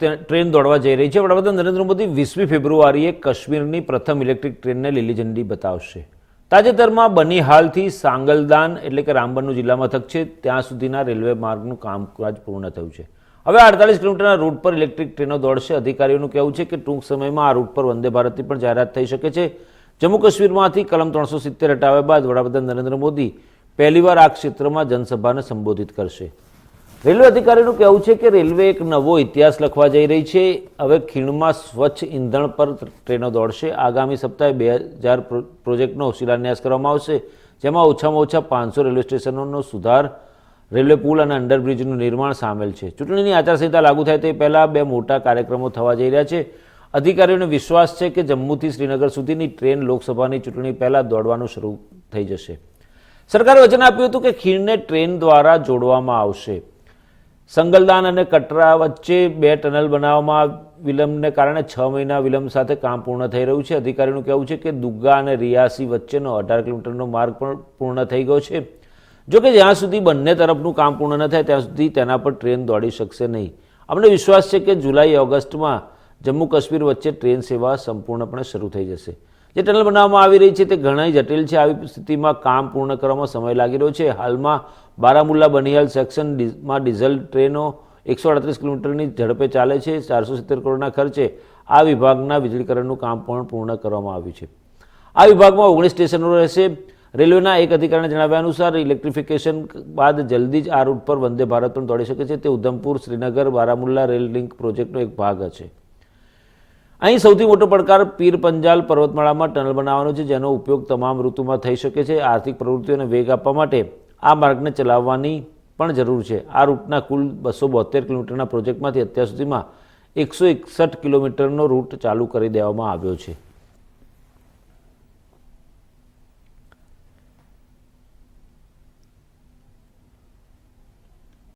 Train દોડવા જઈ રહી છે. વડાપ્રધાન નરેન્દ્ર મોદી વીસમી ફેબ્રુઆરીએ કાશ્મીરની પ્રથમ ઇલેક્ટ્રિક ટ્રેનને લીલી ઝંડી બતાવશે. તાજેતરમાં બનીહાલથી સાંગલદાન એટલે કે રામબનનું જિલ્લા મથક છે. ત્યાં સુધીના રેલવે માર્ગનું કામકાજ પૂર્ણ થયું છે. હવે અડતાલીસ કિલોમીટરના રૂટ પર ઇલેક્ટ્રિક ટ્રેનો દોડશે. અધિકારીઓનું કહેવું છે કે ટૂંક સમયમાં આ રૂટ પર વંદે ભારતની પણ જાહેરાત થઈ શકે છે. જમ્મુ કાશ્મીરમાંથી કલમ ત્રણસો સિત્તેર હટાવ્યા બાદ વડાપ્રધાન નરેન્દ્ર મોદી પહેલીવાર આ ક્ષેત્રમાં જનસભાને સંબોધિત કરશે. રેલવે અધિકારીનું કહેવું છે કે રેલવે એક નવો ઇતિહાસ લખવા જઈ રહી છે. હવે ખીણમાં સ્વચ્છ ઇંધણ પર ટ્રેનો દોડશે. આગામી સપ્તાહે બે હજાર પ્રોજેક્ટનો શિલાન્યાસ કરવામાં આવશે, જેમાં ઓછામાં ઓછા પાંચસો રેલવે સ્ટેશનોનો સુધાર, રેલવે પુલ અને અંડરબ્રિજનું નિર્માણ સામેલ છે. ચૂંટણીની આચારસંહિતા લાગુ થાય તે પહેલાં બે મોટા કાર્યક્રમો થવા જઈ રહ્યા છે. અધિકારીઓને વિશ્વાસ છે કે જમ્મુથી શ્રીનગર સુધીની ટ્રેન લોકસભાની ચૂંટણી પહેલાં દોડવાનું શરૂ થઈ જશે. સરકારે વચન આપ્યું હતું કે ખીણને ટ્રેન દ્વારા જોડવામાં આવશે. સંગલદાન અને કટરા વચ્ચે બે ટનલ બનાવવામાં વિલંબને કારણે છ મહિના વિલંબ સાથે કામ પૂર્ણ થઈ રહ્યું છે. અધિકારીનું કહેવું છે કે દુગ્ગા અને રિયાસી વચ્ચેનો અઢાર કિલોમીટરનો માર્ગ પણ પૂર્ણ થઈ ગયો છે. જોકે જ્યાં સુધી બંને તરફનું કામ પૂર્ણ ન થાય, ત્યાં સુધી તેના પર ટ્રેન દોડી શકશે નહીં. અમને વિશ્વાસ છે કે જુલાઈ, ઓગસ્ટમાં જમ્મુ કાશ્મીર વચ્ચે ટ્રેન સેવા સંપૂર્ણપણે શરૂ થઈ જશે. જે ટનલ બનાવવામાં આવી રહી છે તે ઘણી જટિલ છે. આવી સ્થિતિમાં કામ પૂર્ણ કરવામાં સમય લાગી રહ્યો છે. હાલમાં બારામુલ્લા બનિહાલ સેક્શનમાં ડીઝલ ટ્રેનો એકસો અડત્રીસ કિલોમીટરની ઝડપે ચાલે છે. ચારસો સિત્તેર કરોડના ખર્ચે આ વિભાગના વીજળીકરણનું કામ પણ પૂર્ણ કરવામાં આવ્યું છે. આ વિભાગમાં ઓગણીસ સ્ટેશનો રહેશે. રેલવેના એક અધિકારીને જણાવ્યા અનુસાર ઇલેક્ટ્રિફિકેશન બાદ જલ્દી જ આ રૂટ પર વંદે ભારત પણ દોડી શકે છે. તે ઉધમપુર, શ્રીનગર, બારામુલ્લા રેલ લિંક પ્રોજેક્ટનો એક ભાગ છે. અહીં સૌથી મોટો પડકાર પીર પંજાલ પર્વતમાળામાં ટનલ બનાવવાનો છે, જેનો ઉપયોગ તમામ ઋતુમાં થઈ શકે છે. આર્થિક પ્રવૃત્તિઓને વેગ આપવા માટે આ માર્ગને ચલાવવાની પણ જરૂર છે. આ રૂટના કુલ બસો બોતેર કિલોમીટરના પ્રોજેક્ટમાંથી અત્યાર સુધીમાં એકસો એકસઠ કિલોમીટરનો રૂટ ચાલુ કરી દેવામાં આવ્યો છે.